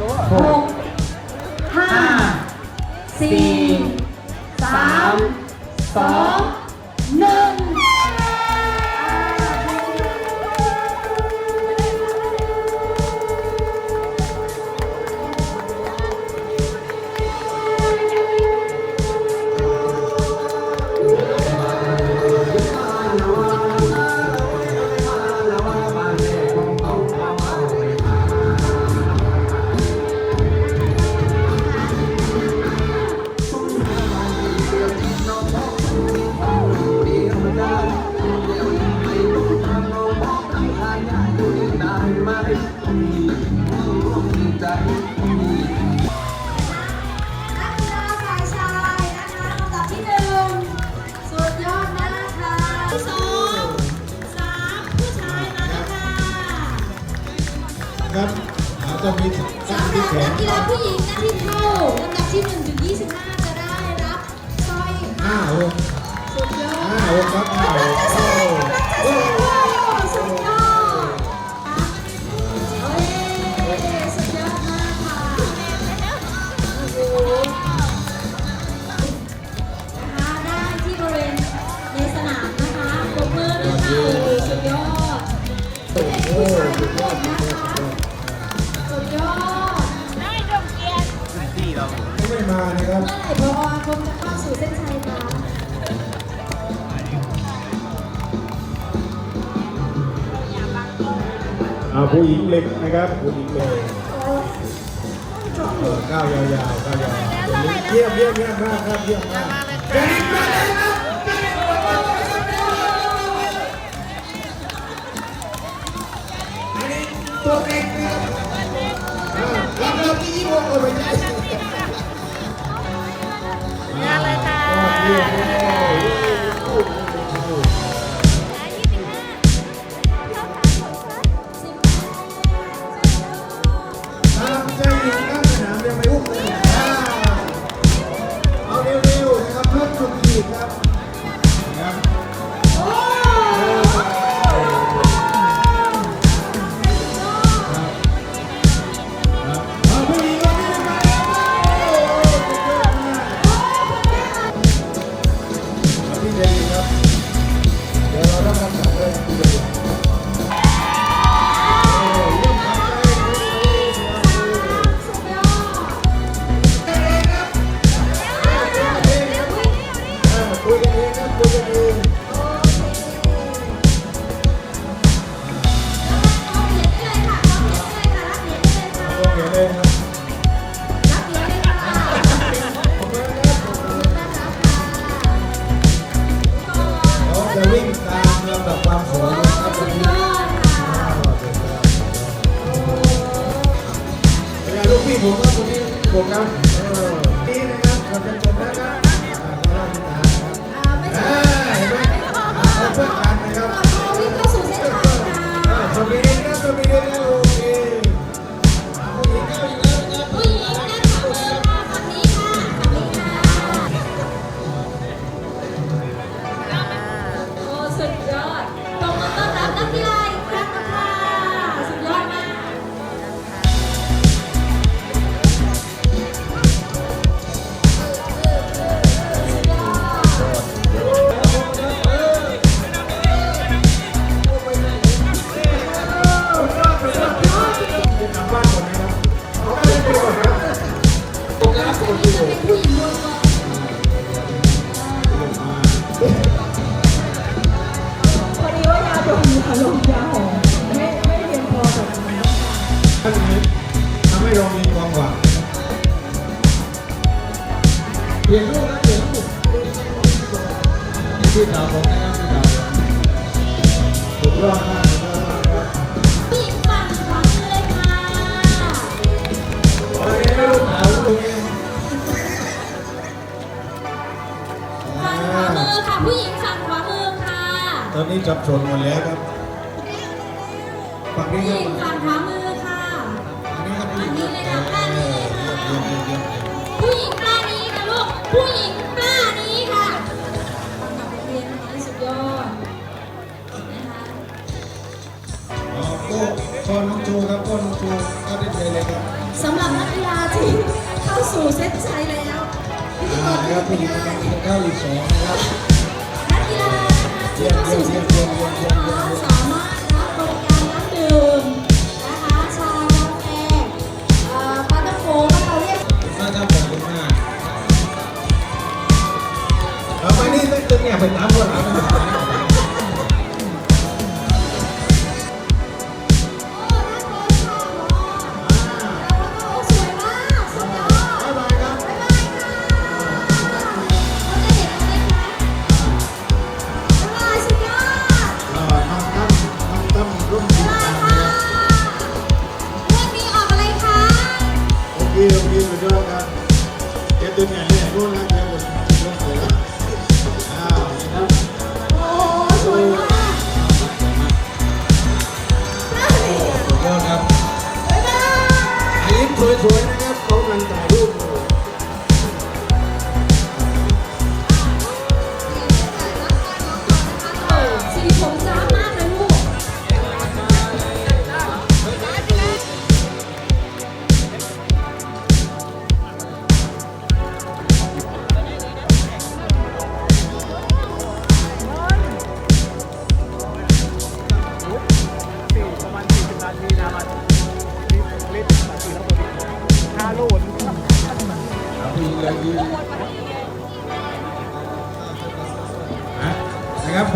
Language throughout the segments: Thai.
หกห้าสี่สามสอง สำหรับนักกีฬาผู้หญิงนะที่เข้าลำดับที่1ถึง25 จะได้รับสร้อยห้าวงสุดยอดห้าวงครับห้าวง ครับ เมื่อไหร่พอคงจะเข้าสู่เส้นชัยคะอ่าผู้หญิงเล็กนะครับผู้หญิงเล็กเก้าวยาวๆก้าวยาวเยี่ยมเยี่ยมเยี่ยมมากครับเยี่ยมมาก Amen. พี่ปังขวามือเลยค่ะปังขวามือค่ะผู้หญิงฝั่งขวามือค่ะตอนนี้จับชนหมดแล้วครับฝั่งนี้ครับ ฝั่งขวามือ ผู้หญิงท่านี้ค่ะเรียนนี้สุดยอดนะคะอ๋อก็ก็น้องจูครับก็น้องจูก็ได้ใจเลยครับสำหรับนักกีฬาที่เข้าสู่เซตชัยแล้วพิธีล้หญิงคนนี้เข้าอีสองนันักกีฬาที่เข้าสู่เซตชัยสอง เนี่ยไปตามคนหลังนะครับสวยมากสุดยอดบายบายครับบายบายค่ะเราจะเห็นอะไรคะบ๊ายบายสุดยอ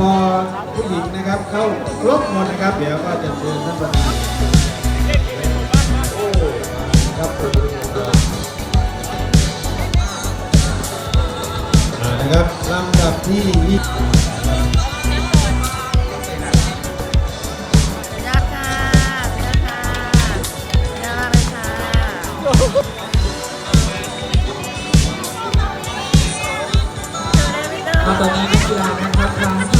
พอผู้หญิงนะครับเข้าครบหมดนะครับ เดี๋ยวก็จะเชิญท่านประธานครับนะครับลำดับที่ยี่ยาค่ะยาค่ะยาเลยค่ะมาตอนนี้นักกีฬานะครับทั้ง25ท่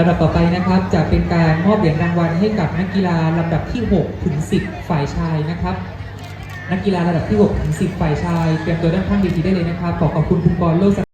ลำดับต่อไปนะครับจะเป็นการมอบเหรียญรางวัลให้กับนักกีฬาลำดับที่6ถึง10 ฝ่ายชายนะครับ นักกีฬาระดับที่6ถึง10 ฝ่ายชายเตรียมตัวด้านข้างเวทีได้เลยนะครับ ขอขอบคุณคุณกรโลก